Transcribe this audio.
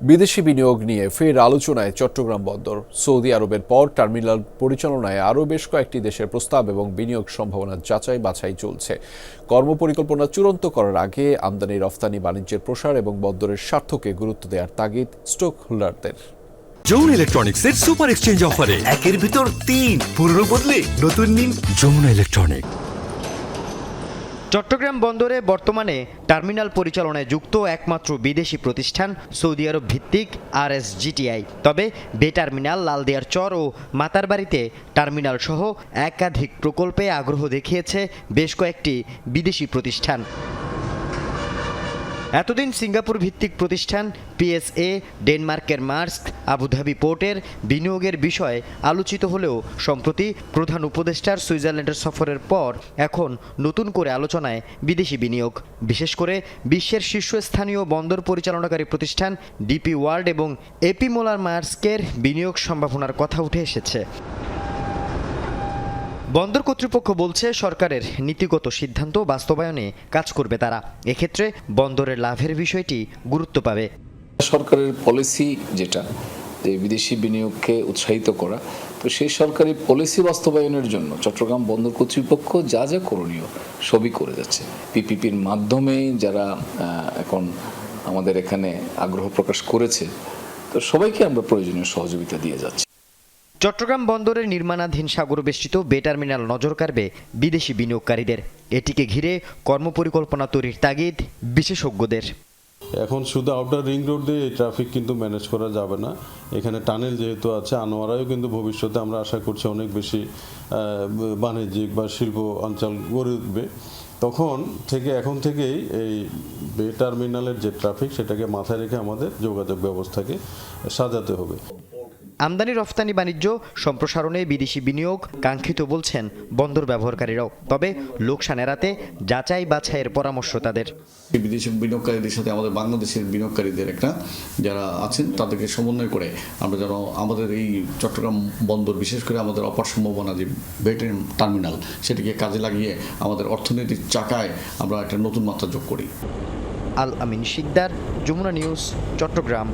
বিদেশি বিনিয়োগ নিয়ে ফের আলোচনায় চট্টগ্রাম বন্দর। সৌদি আরবের পর টার্মিনাল পরিচালনায় আরও বেশ কয়েকটি দেশের প্রস্তাব এবং বিনিয়োগ সম্ভাবনা যাচাই বাছাই চলছে। কর্মপরিকল্পনা চূড়ান্ত করার আগে আমদানি, রফতানি, বাণিজ্যের প্রসার এবং বন্দরের স্বার্থকে গুরুত্ব দেওয়ার তাগিদ স্টক হোল্ডারদের যমুনা ইলেকট্রনিক্সের সুপার এক্সচেঞ্জ অফারে একের ভিতর তিন পুরনো বদলে নতুন নিন যমুনা ইলেকট্রনিক চট্টগ্রাম বন্দরে বর্তমানে টার্মিনাল পরিচালনায় যুক্ত একমাত্র বিদেশি প্রতিষ্ঠান সৌদি আরব ভিত্তিক আর এস জিটিআই তবে বে টার্মিনাল, লালদিয়ার চর ও মাতারবাড়িতে টার্মিনাল সহ একাধিক প্রকল্পে আগ্রহ দেখিয়েছে বেশ কয়েকটি বিদেশি প্রতিষ্ঠান। এতদিন সিঙ্গাপুর ভিত্তিক প্রতিষ্ঠান পিএসএ ডেনমার্কের মার্স্ক, আবুধাবি পোর্টের বিনিয়োগের বিষয়ে আলোচিত হলেও সম্প্রতি প্রধান উপদেষ্টার সুইজারল্যান্ডের সফরের পর এখন নতুন করে আলোচনায় বিদেশি বিনিয়োগ। বিশেষ করে বিশ্বের শীর্ষস্থানীয় বন্দর পরিচালনাকারী প্রতিষ্ঠান ডিপি ওয়ার্ল্ড এবং এপি মোলার মার্স্কের বিনিয়োগ সম্ভাবনার কথা উঠে এসেছে। বন্দর কর্তৃপক্ষ বলছে, সরকারের নীতিগত সিদ্ধান্ত বাস্তবায়নে কাজ করবে তারা। এক্ষেত্রে বন্দরের লাভের বিষয়টি গুরুত্ব পাবে। সরকারের পলিসি যেটা, যে বিদেশি বিনিয়োগকে উৎসাহিত করা, তো সেই সরকারি পলিসি বাস্তবায়নের জন্য চট্টগ্রাম বন্দর কর্তৃপক্ষ যা যা করণীয় সবই করে যাচ্ছে। পিপিপির মাধ্যমে যারা এখন আমাদের এখানে আগ্রহ প্রকাশ করেছে, তো সবাইকে আমরা প্রয়োজনীয় সহযোগিতা দিয়ে যাচ্ছি। চট্টগ্রাম বন্দরের নির্মাণাধীন সাগর বেষ্টিত বে টার্মিনাল নজর কাড়বে বিদেশি বিনিয়োগকারীদের। এটিকে ঘিরে কর্মপরিকল্পনা তৈরির তাগিদ বিশেষজ্ঞদের। এখন শুধু আউটার রিং রোড দিয়ে এই ট্রাফিক কিন্তু ম্যানেজ করা যাবে না। এখানে টানেল যেহেতু আছে, আনোয়ারাও কিন্তু ভবিষ্যতে আমরা আশা করছি অনেক বেশি বাণিজ্যিক বা শিল্প অঞ্চল গড়ে উঠবে। তখন থেকে, এখন থেকেই এই বে টার্মিনালের যে ট্রাফিক সেটাকে মাথায় রেখে আমাদের যোগাযোগ ব্যবস্থাকে সাজাতে হবে। আমদানি রফতানি বাণিজ্য সম্প্রসারণে বিদেশি বিনিয়োগ কাঙ্ক্ষিত বলছেন বন্দর ব্যবহারকারীরাও। তবে লোকসান এড়াতে যাচাই বাছাইয়ের পরামর্শ তাদের। বিদেশি বিনিয়োগকারীদের সাথে আমাদের বাংলাদেশের বিনিয়োগকারীদের একটা যারা আছেন তাদেরকে সমন্বয় করে আমরা যেন আমাদের এই চট্টগ্রাম বন্দর বিশেষ করে আমাদের অপার সম্ভাবনা যে বেটেন টার্মিনাল সেটিকে কাজে লাগিয়ে আমাদের অর্থনৈতিক চাকায় আমরা একটা নতুন মাত্রা যোগ করি। আল আমিন শিকদার যমুনা নিউজ চট্টগ্রাম।